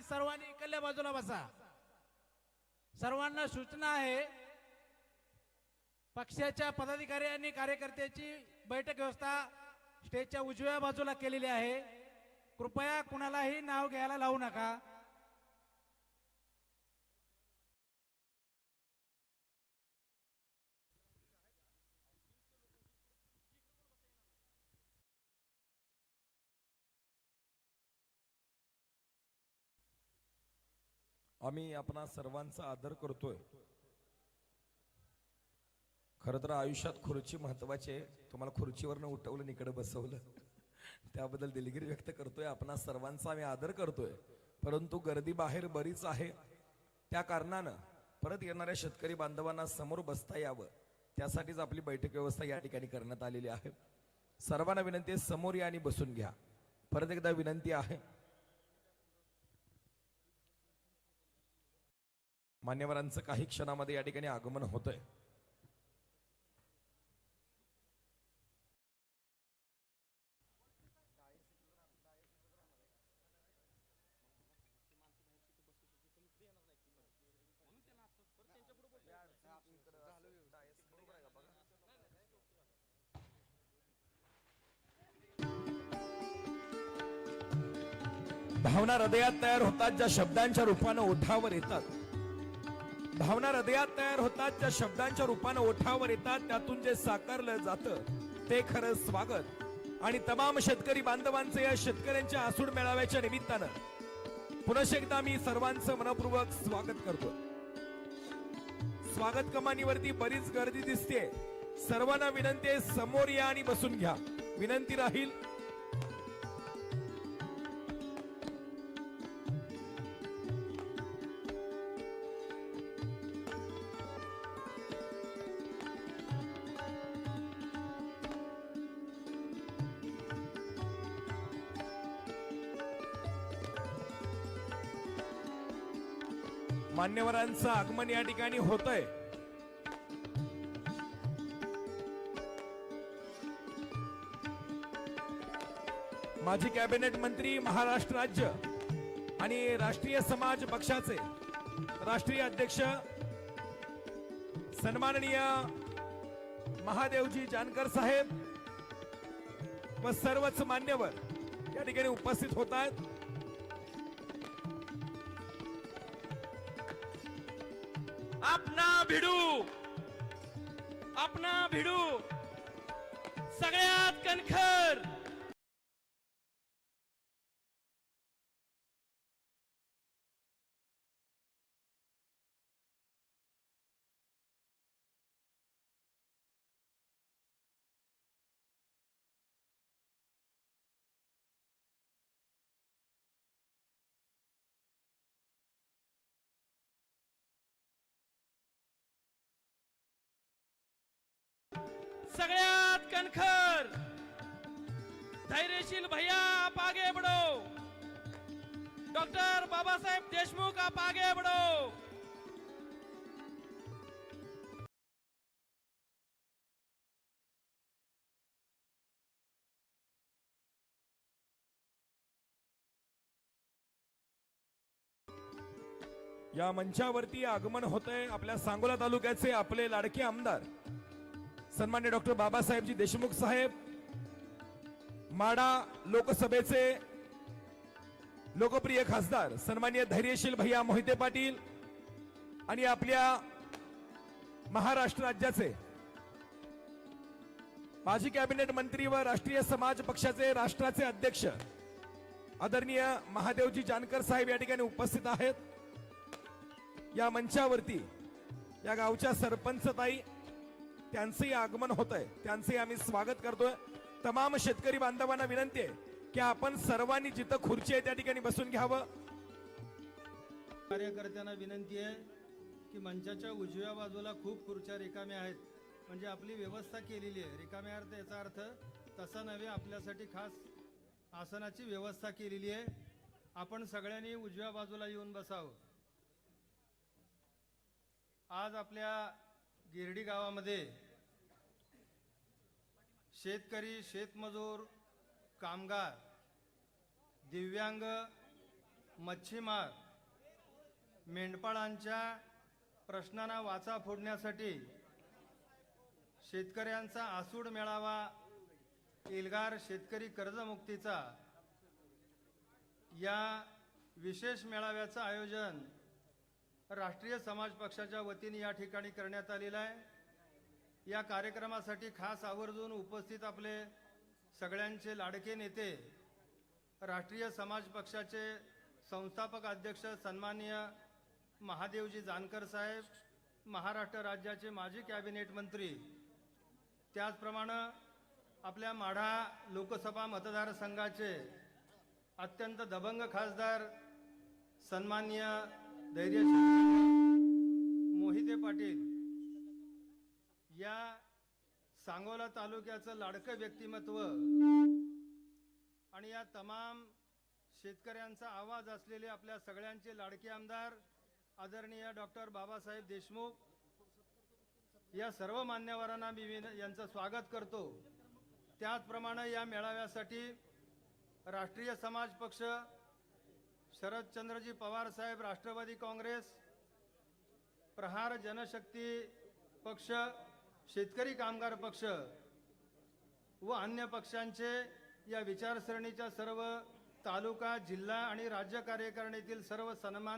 आणि सर्वांनी इकडल्या बाजूला बसा. सर्वांना सूचना आहे पक्षाच्या पदाधिकारी आणि कार्यकर्त्याची बैठक व्यवस्था स्टेजच्या उजव्या बाजूला केलेली आहे. कृपया कुणालाही नाव घ्यायला लावू नका. आम्ही आपणा सर्वांचा आदर करतोय. खर तर आयुष्यात खुर्ची महत्वाची आहे. तुम्हाला खुर्चीवरनं उठवलं इकडे बसवलं. त्याबद्दल दिलगिरी व्यक्त करतोय. आपणा सर्वांचा आम्ही आदर करतोय. परंतु गर्दी बाहेर बरीच आहे. त्या कारणानं परत येणाऱ्या शेतकरी बांधवांना समोर बसता यावं. त्यासाठीच आपली बैठक व्यवस्था या ठिकाणी करण्यात आलेली आहे. सर्वांना विनंती आहे समोर या आणि बसून घ्या. परत एकदा विनंती आहे मान्यवरांचं काही क्षणामध्ये या ठिकाणी आगमन होतंय. भावना हृदयात तयार होतात ज्या शब्दांच्या रूपानं ओठावर येतात. भावना हृदयात तयार होतात ज्या शब्दांच्या रूपानं ओठावर येतात त्यातून जे साकारलं जातं ते खरं स्वागत. आणि तमाम शेतकरी बांधवांचे या शेतकऱ्यांच्या आसूड मेळाव्याच्या निमित्तानं पुनश एकदा मी सर्वांचं मनपूर्वक स्वागत करतो. स्वागत कमानीवरती बरीच गर्दी दिसते सर्वांना विनंती आहे समोर या आणि बसून घ्या. विनंती राहील मान्यवरांचं आगमन या ठिकाणी होतंय. माजी कॅबिनेट मंत्री महाराष्ट्र राज्य आणि राष्ट्रीय समाज पक्षाचे राष्ट्रीय अध्यक्ष सन्माननीय महादेवजी जानकर साहेब व सर्वच मान्यवर या ठिकाणी उपस्थित होत आहेत. आपणा भिडू आपणा भिडू सगळ्यात कणखर. सगळ्यात कणखर. धैर्यशील भैया पागे बडो. डॉक्टर बाबासाहेब देशमुख पागे बडो. या मंचावरती आगमन होतंय आपल्या सांगोला तालुक्याचे आपले लाडके आमदार. सन्मान्य डॉक्टर बाबासाहेबजी देशमुख साहेब माडा लोकसभेचे लोकप्रिय खासदार सन्मान्य धैर्यशील भैया मोहिते पाटील आणि आपल्या महाराष्ट्र राज्याचे माजी कॅबिनेट मंत्री व राष्ट्रीय समाज पक्षाचे राष्ट्राचे अध्यक्ष आदरणीय महादेवजी जानकर साहेब या ठिकाणी उपस्थित आहेत. या मंचावरती या गावच्या सरपंचताई ताई त्यांचंही आगमन होत आहे त्यांचंही आम्ही स्वागत करतोय. तमाम शेतकरी बांधवांना विनंती आहे की आपण सर्वांनी जिथं खुर्ची आहे त्या ठिकाणी बसून घ्यावं. कार्यकर्त्यांना विनंती आहे की मंचाच्या उजव्या बाजूला खूप खुर्च्या रिकाम्या आहेत. म्हणजे आपली व्यवस्था केलेली आहे. रिकाम्या अर्थ याचा अर्थ तसा नव्हे आपल्यासाठी खास आसनाची व्यवस्था केलेली आहे. आपण सगळ्यांनी उजव्या बाजूला येऊन बसावं. आज आपल्या गिरडी गावामध्ये शेतकरी शेतमजूर कामगार दिव्यांग मच्छीमार मेंढपाळांच्या प्रश्नांना वाचा फोडण्यासाठी शेतकऱ्यांचा आसूड मेळावा एल्गार शेतकरी कर्जमुक्तीचा. या विशेष मेळाव्याचं आयोजन राष्ट्रीय समाज पक्षाच्या वतीने या ठिकाणी करण्यात आलेला आहे. या कार्यक्रमासाठी खास आवर्जून उपस्थित आपले सगळ्यांचे लाडके नेते राष्ट्रीय समाज पक्षाचे संस्थापक अध्यक्ष सन्माननीय महादेवजी जानकर साहेब महाराष्ट्र राज्याचे माजी कॅबिनेट मंत्री त्याचप्रमाणे आपल्या माढा लोकसभा मतदारसंघाचे अत्यंत दबंग खासदार सन्माननीय धैर्य मोहिते पाटील या सांगोला तालुक्याचं लाडकं व्यक्तिमत्व आणि या तमाम शेतकऱ्यांचा आवाज असलेले आपल्या सगळ्यांचे लाडके आमदार आदरणीय डॉक्टर बाबासाहेब देशमुख या सर्व मान्यवरांना मी विन- यांचं स्वागत करतो. त्याचप्रमाणे या मेळाव्यासाठी राष्ट्रीय समाज पक्ष शरदचंद्रजी पवार साहेब राष्ट्रवादी काँग्रेस प्रहार जनशक्ती पक्ष शेतकरी कामगार पक्ष व अन्य पक्षांचे या विचारसरणीच्या सर्व तालुका जिल्हा आणि राज्य कार्यकारिणीतील सर्व सन्मान